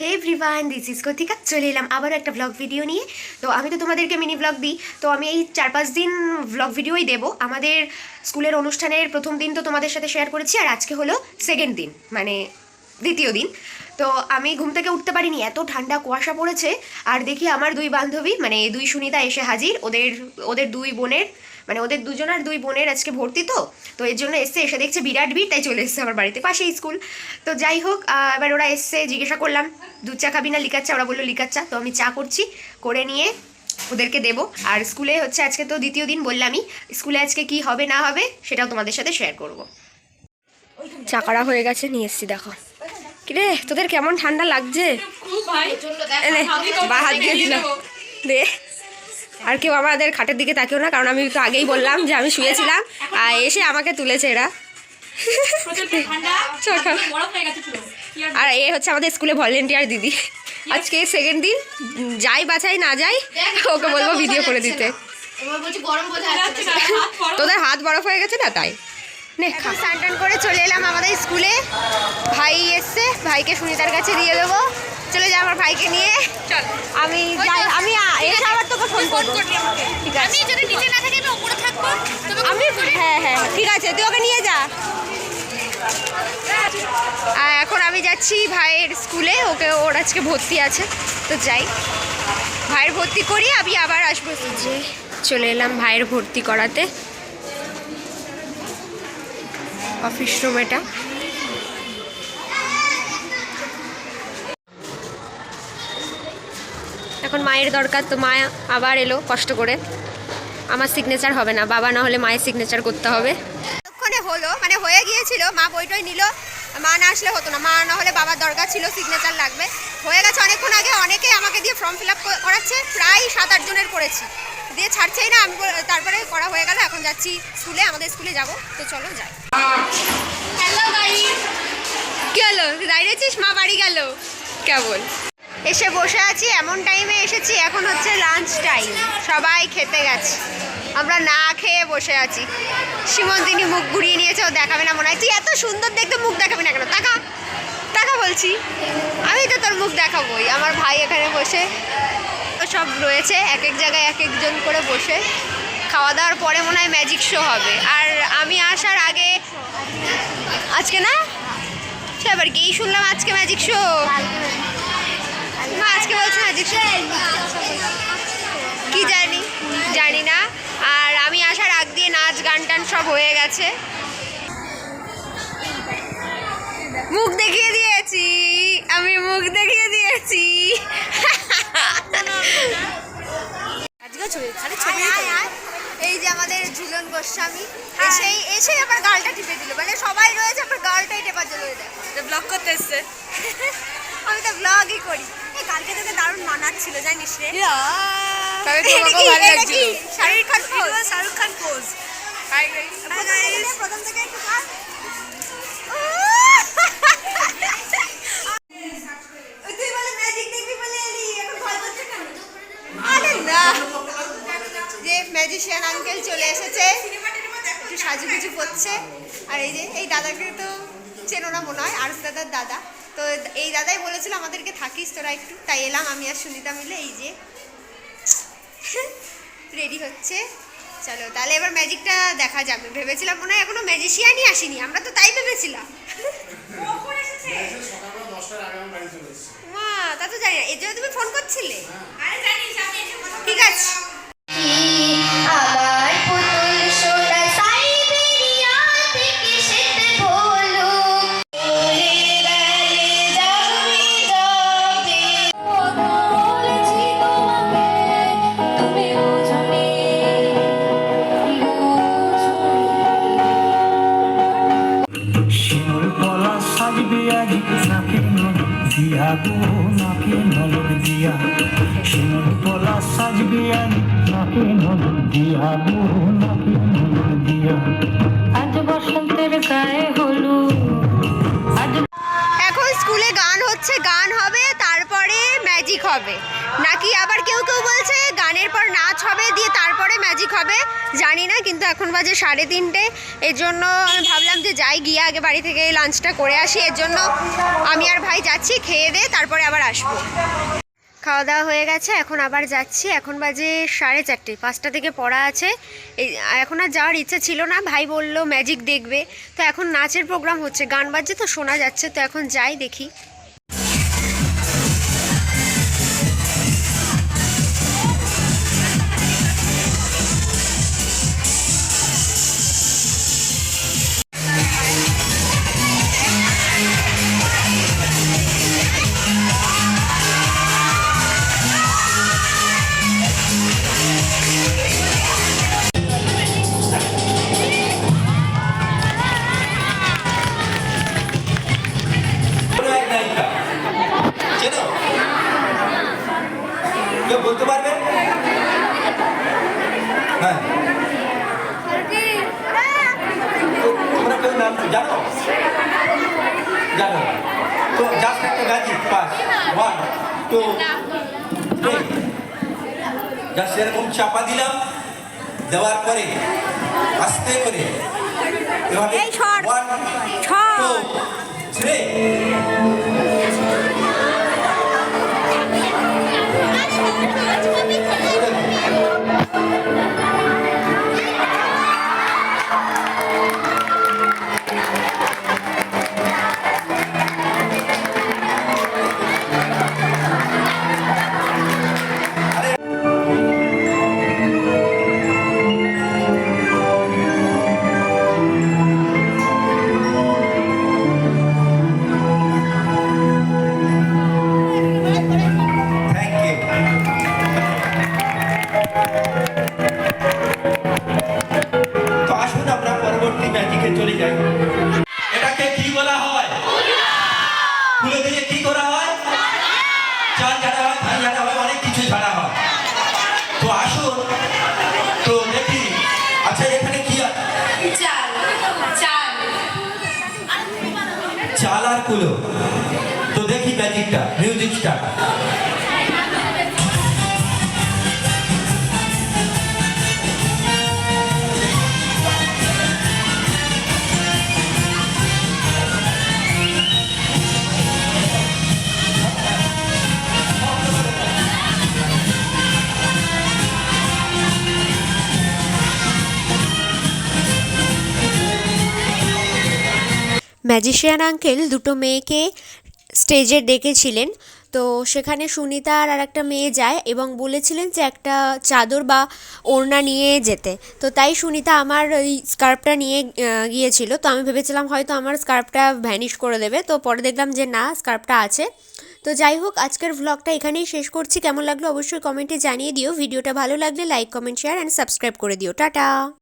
Hey everyone this is কথিকা চলে এলাম আবার একটা ব্লগ ভিডিও নিয়ে। তো আমি তো তোমাদেরকে মিনি ব্লগ দিই। তো আমি এই চার পাঁচ দিন ব্লগ ভিডিওই দেবো। আমাদের স্কুলের অনুষ্ঠানের প্রথম দিন তো তোমাদের সাথে শেয়ার করেছি, আর আজকে হলো সেকেন্ড দিন মানে দ্বিতীয় দিন। তো আমি ঘুম থেকে উঠতে পারিনি, এত ঠান্ডা কুয়াশা পড়েছে। আর দেখি আমার দুই বান্ধবী মানে দুই সুনিতা এসে হাজির, ওদের ওদের দুই বোনের মানে ওদের দুজনের দুই বোনের আজকে ভর্তি তো তো এর জন্য এসছে, এসে দেখছে বিরাট ভিড়, তাই চলে এসছে আমার বাড়িতে, পাশেই স্কুল। তো যাই হোক এবার ওরা এসছে, জিজ্ঞাসা করলাম, দুধ চা খাবি না, লিকার চা? ওরা বলল, লিকার চা। তো আমি চা করছি, করে নিয়ে ওদেরকে দেবো। আর স্কুলে হচ্ছে আজকে তো দ্বিতীয় দিন বললামই, স্কুলে আজকে কি হবে না হবে, সেটাও তোমাদের সাথে শেয়ার করব। চাকারা হয়ে গেছে, নিয়ে এসছি, দেখো। কিরে তোদের কেমন ঠান্ডা লাগছে? বা হাত দিয়ে দিলাম দে। আর কেউ আমাদের খাটের দিকে তাকিও না কারণ আমি তো আগেই বললাম যে আমি শুয়েছিলাম আর এসে আমাকে তুলেছে এরা। আর এ হচ্ছে আমাদের স্কুলে ভলেন্টিয়ার দিদি। আজকে সেকেন্ড দিন যাই বাছাই না যাই ওকে বলব ভিডিও করে দিতে। তোদের হাত বরফ হয়ে গেছে না তাই? নে স্নান করে চলে এলাম আমাদের স্কুলে। ভাই এসছে ভাইকে সুনিতার কাছে দিয়ে দেবো। চলে যা আমার ভাইকে নিয়ে। চল। আমি যাই আমি এসে আবার তোকে ফোন করব। ঠিক আছে। যদি নিচে না থাকি আমি উপরে থাকব। আমি হ্যাঁ হ্যাঁ ঠিক আছে তুই ওকে নিয়ে যা। এখন আমি যাচ্ছি ভাইয়ের স্কুলে। ওকে ওর আজকে ভর্তি আছে। তো যাই। ভাইয়ের ভর্তি করি আমি আবার আসব যে চলে এলাম ভাইয়ের ভর্তি করাতে। অফিস রুম এটা। এখন মায়ের দরকার, তো মা আবার এলো কষ্ট করে। আমার সিগনেচার হবে না, বাবা না হলে মায়ের সিগনেচার করতে হবে। ততক্ষণে হলো মানে হয়ে গিয়েছিল, মা বইটই নিল। মা না আসলে হতো না, মা না হলে বাবার দরকার ছিল সিগনেচার লাগবে। হয়ে গেছে অনেকক্ষণ আগে, অনেকে আমাকে দিয়ে ফর্ম ফিল আপ করাচ্ছে, প্রায় সাত আট জনের করেছি। দিয়ে ছাড়ছেই না আমি তারপরে করা হয়ে গেল এখন যাচ্ছি স্কুলে আমাদের স্কুলে যাব। তো চলো যাই। Hello guys. কি হলো? দাঁড়িয়েছিস? মা বাড়ি গেল। কেবল। এসে বসে আছি এমন টাইমে এসেছি এখন হচ্ছে লাঞ্চ টাইম সবাই খেতে গেছে। আমরা না খেয়ে বসে আছি। সীমন্তিনী মুখ ঘুরিয়ে নিয়েছে ও দেখাবে না মনে হয়। তুই এত সুন্দর দেখতে মুখ দেখাবি না কেন? টাকা টাকা বলছি। আমি তো তোর মুখ দেখাবোই। আমার ভাই এখানে বসে সব রয়েছে, এক এক জায়গায় এক একজন করে বসে। খাওয়া দাওয়ার পরে মনে হয় ম্যাজিক শো হবে। আর আমি আসার আগে, আজকে না? সে আবার কি শুনলাম আজকে ম্যাজিক শো আজকে বলছে ম্যাজিক শো কি জানি জানি না। আর আমি আসার আগ দিয়ে নাচ, গান টান সব হয়ে গেছে। মুখ দেখিয়ে দিয়েছি। আমি মুখ দেখিয়ে দিয়েছি আজকে ছবি খালি আয়, আয়, আয়। এই যে আমাদের ঝুলন গোস্বামী। এসেই এসেই আবার গালটা টিপে দিল। মানে সবাই রয়েছে আবার গালটাই টেপা চলে দেয় ব্লগ করতে এসছে। আমি তো ব্লগই করি। এই কালকে তোকে দারুণ মানাচ্ছিল জানিস রে? শাহরুখ খান? শাহরুখ খান পোজ প্রথম থেকে- একটু তুই বলে magic দেখবি বলে এলি, এখন ভয় করছে কেন? আরে না। যে ম্যাজিশিয়ান আঙ্কেল চলে এসেছে। একটু সাজুগুজু করছে আর এই যে এই দাদাকে তো চেনো না মনে হয় আরস দাদার দাদা। তো এই দাদাই বলেছিল আমাদেরকে থাকিস তোরা একটু। তাই এলাম আমি আর সুনিতা মিলে এই যে রেডি হচ্ছে। চলো তাহলে এবার ম্যাজিকটা দেখা যাবে। ভেবেছিলাম মনে হয় এখনও ম্যাজিশিয়ানই আসেনি। আমরা তো তাই ভেবেছিলাম। মা তা তো জানি না। এর জন্য তুমি ফোন করছিলে? আরে জানিস গো নাকে নলক দিয়া। শিমুল পলা সাজবে আজ নাকে নলক দিয়া। গো নাকে নলক দিয়া। আজ বসন্তের গায়ে হলু এখন স্কুলে গান হচ্ছে গান হবে তারপরে ম্যাজিক হবে। নাকি আবার কেউ কেউ বলছে গানের পর তারপরে ম্যাজিক হবে জানি না, কিন্তু এখন বাজে সাড়ে তিনটে। এর জন্য আমি ভাবলাম যে যাই, গিয়ে আগে বাড়ি থেকে লাঞ্চটা করে আসি। এর জন্য আমি আর ভাই যাচ্ছি, খেয়ে দে, তারপরে আবার আসব। খাওয়া দাওয়া হয়ে গেছে, এখন আবার যাচ্ছি। এখন বাজে সাড়ে চারটে, পাঁচটা থেকে পড়া আছে। এখন আর যাওয়ার ইচ্ছে ছিল না, ভাই বলল ম্যাজিক দেখবে। তো এখন নাচের প্রোগ্রাম হচ্ছে, গান বাজছে তো শোনা যাচ্ছে, তো এখন যাই দেখি। হ্যাঁ তো তোমরা কেউ নাম জানো জানো তো জাস্ট একটা গাছি পাস ওয়ান টু জাস্ট এরকম চাপা দিলাম দেওয়ার পরে আস্তে করে এভাবে ওয়ান টু থ্রি আচ্ছা এখানে কি আছে চাল চাল। চাল আর কুলো। তো দেখি ম্যাজিকটা মিউজিক ম্যাজিশিয়ান আঙ্কেল দুটো মেয়েকে স্টেজে ডেকেছিলেন। তো সেখানে সুনিতা আর একটা মেয়ে যায় এবং বলেছিলেন যে একটা চাদর বা ওড়না নিয়ে যেতে। তো তাই সুনিতা আমার ওই স্কার্ফটা নিয়ে গিয়েছিল। তো আমি ভেবেছিলাম হয়তো আমার স্কার্ফটা ভ্যানিশ করে দেবে। তো পরে দেখলাম যে না, স্কার্ফটা আছে। তো যাই হোক, আজকের ভ্লগটা এখানেই শেষ করছি। কেমন লাগল অবশ্যই কমেন্টে জানিয়ে দিও। ভিডিওটা ভালো লাগলে like, comment share and subscribe করে দিও। টাটা!